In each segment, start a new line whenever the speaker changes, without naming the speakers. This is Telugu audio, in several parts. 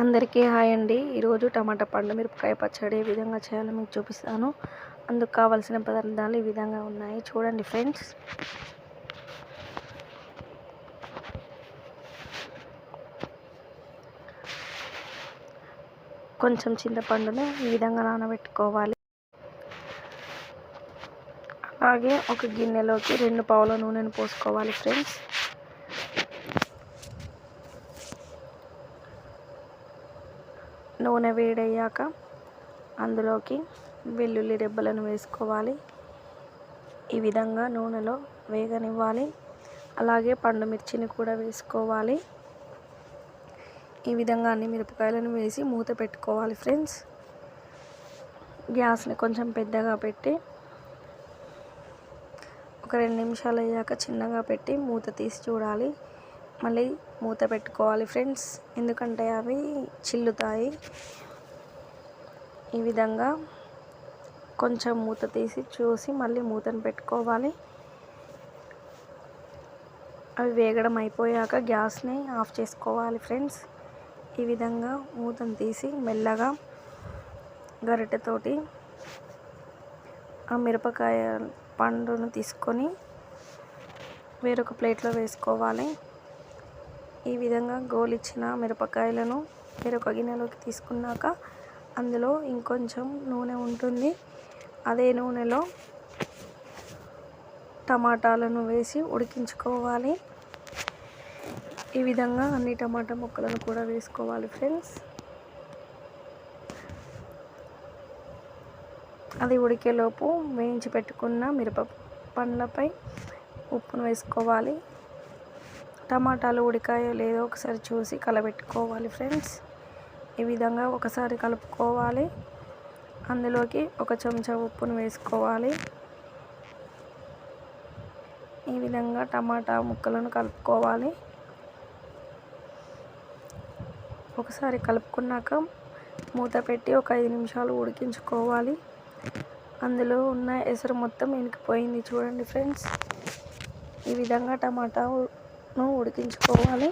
అందరికీ హాయ్ అండి. ఈరోజు టమాటా పండు మిరపకాయ పచ్చడి ఏ విధంగా చేయాలో మీకు చూపిస్తాను. అందుకు కావాల్సిన పదార్థాలు ఈ విధంగా ఉన్నాయి. చూడండి ఫ్రెండ్స్. కొంచెం చింతపండును ఈ విధంగా నానబెట్టుకోవాలి. అలాగే ఒక గిన్నెలోకి రెండు పావుల నూనెను పోసుకోవాలి ఫ్రెండ్స్. నూనె వేడయ్యాక అందులోకి వెల్లుల్లి రెబ్బలను వేసుకోవాలి. ఈ విధంగా నూనెలో వేగనివ్వాలి. అలాగే పండు మిర్చిని కూడా వేసుకోవాలి. ఈ విధంగా అన్ని మిరపకాయలను వేసి మూత పెట్టుకోవాలి ఫ్రెండ్స్. గ్యాస్ని కొంచెం పెద్దగా పెట్టి ఒక రెండు నిమిషాలు అయ్యాక చిన్నగా పెట్టి మూత తీసి చూడాలి. మళ్ళీ మూత పెట్టుకోవాలి ఫ్రెండ్స్. ఎందుకంటే అవి చిల్లుతాయి. ఈ విధంగా కొంచెం మూత తీసి చూసి మళ్ళీ మూతను పెట్టుకోవాలి. అవి వేగడం అయిపోయాక గ్యాస్ని ఆఫ్ చేసుకోవాలి ఫ్రెండ్స్. ఈ విధంగా మూతను తీసి మెల్లగా గరిటెతోటి ఆ మిరపకాయ పండును తీసుకొని వేరొక ప్లేట్లో వేసుకోవాలి. ఈ విధంగా గోలిచ్చిన మిరపకాయలను వేరొక గిన్నెలోకి తీసుకున్నాక అందులో ఇంకొంచెం నూనె ఉంటుంది. అదే నూనెలో టమాటాలను వేసి ఉడికించుకోవాలి. ఈ విధంగా అన్ని టమాటా ముక్కలను కూడా వేసుకోవాలి ఫ్రెండ్స్. అది ఉడికేలోపు వేయించి పెట్టుకున్న మిరప పండ్లపై ఉప్పును వేసుకోవాలి. టమాటాలు ఉడికాయో లేదో ఒకసారి చూసి కలబెట్టుకోవాలి ఫ్రెండ్స్. ఈ విధంగా ఒకసారి కలుపుకోవాలి. అందులోకి ఒక చెంచా ఉప్పును వేసుకోవాలి. ఈ విధంగా టమాటా ముక్కలను కలుపుకోవాలి. ఒకసారి కలుపుకున్నాక మూత పెట్టి ఒక ఐదు నిమిషాలు ఉడికించుకోవాలి. అందులో ఉన్న ఎసరు మొత్తం ఇనికిపోయింది చూడండి ఫ్రెండ్స్. ఈ విధంగా టమాటా ఉడికించుకోవాలి.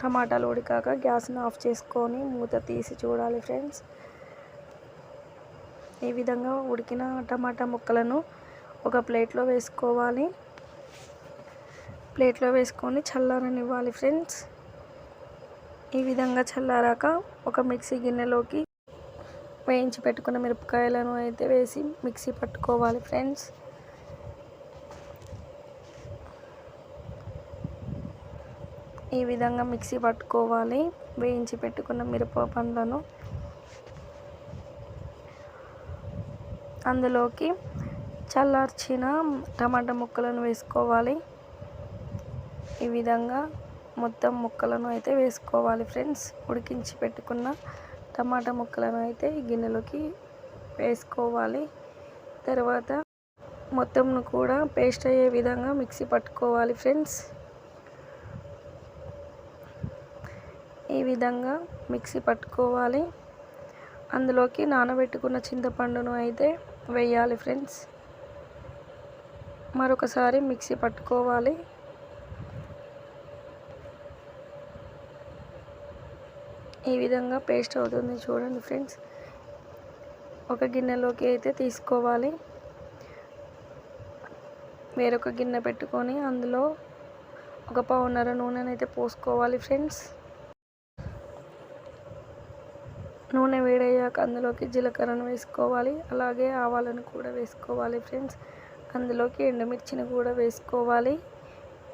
టమాటాలు ఉడికాక గ్యాస్ని ఆఫ్ చేసుకొని మూత తీసి చూడాలి ఫ్రెండ్స్. ఈ విధంగా ఉడికిన టమాటా ముక్కలను ఒక ప్లేట్లో వేసుకోవాలి. ప్లేట్లో వేసుకొని చల్లారనివ్వాలి ఫ్రెండ్స్. ఈ విధంగా చల్లారాక ఒక మిక్సీ గిన్నెలోకి వేయించి పెట్టుకున్న మిరపకాయలను అయితే వేసి మిక్సీ పట్టుకోవాలి ఫ్రెండ్స్. ఈ విధంగా మిక్సీ పట్టుకోవాలి. వేయించి పెట్టుకున్న మిరప పండ్లను అందులోకి చల్లార్చిన టమాటా ముక్కలను వేసుకోవాలి. ఈ విధంగా మొత్తం ముక్కలను అయితే వేసుకోవాలి ఫ్రెండ్స్. ఉడికించి పెట్టుకున్న టమాటా ముక్కలను అయితే గిన్నెలోకి వేసుకోవాలి. తర్వాత మొత్తంను కూడా పేస్ట్ అయ్యే విధంగా మిక్సీ పట్టుకోవాలి ఫ్రెండ్స్. ఈ విధంగా మిక్సీ పట్టుకోవాలి. అందులోకి నానబెట్టుకున్న చింతపండును అయితే వేయాలి ఫ్రెండ్స్. మరొకసారి మిక్సీ పట్టుకోవాలి. ఈ విధంగా పేస్ట్ అవుతుంది చూడండి ఫ్రెండ్స్. ఒక గిన్నెలోకి అయితే తీసుకోవాలి. వేరొక గిన్నె పెట్టుకొని అందులో ఒక పావున్నర నూనెనైతే అయితే పోసుకోవాలి ఫ్రెండ్స్. నూనె వేడయ్యాక అందులోకి జీలకర్రను వేసుకోవాలి. అలాగే ఆవాలను కూడా వేసుకోవాలి ఫ్రెండ్స్. అందులోకి ఎండుమిర్చిని కూడా వేసుకోవాలి.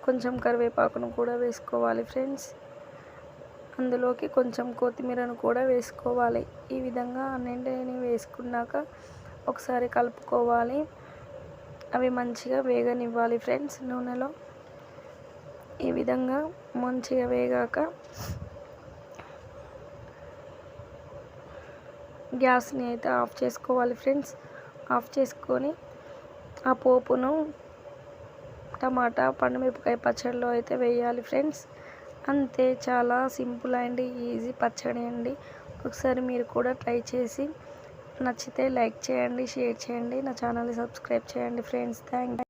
కొంచెం కరివేపాకును కూడా వేసుకోవాలి ఫ్రెండ్స్. అందులోకి కొంచెం కొత్తిమీరను కూడా వేసుకోవాలి. ఈ విధంగా అన్నింటిని వేసుకున్నాక ఒకసారి కలుపుకోవాలి. అవి మంచిగా వేగనివ్వాలి ఫ్రెండ్స్ నూనెలో. ఈ విధంగా మంచిగా వేగాక గ్యాస్ని అయితే ఆఫ్ చేసుకోవాలి ఫ్రెండ్స్. ఆఫ్ చేసుకొని ఆ పోపును టమాటా పండుమిరపకాయ పచ్చడిలో అయితే వేయాలి ఫ్రెండ్స్. అంతే చాలా సింపుల్ అండ్ ఈజీ పచ్చడి అండి. ఒకసారి మీరు కూడా ట్రై చేసి నచ్చితే లైక్ చేయండి షేర్ చేయండి. నా ఛానల్ని సబ్స్క్రైబ్ చేయండి ఫ్రెండ్స్. థ్యాంక్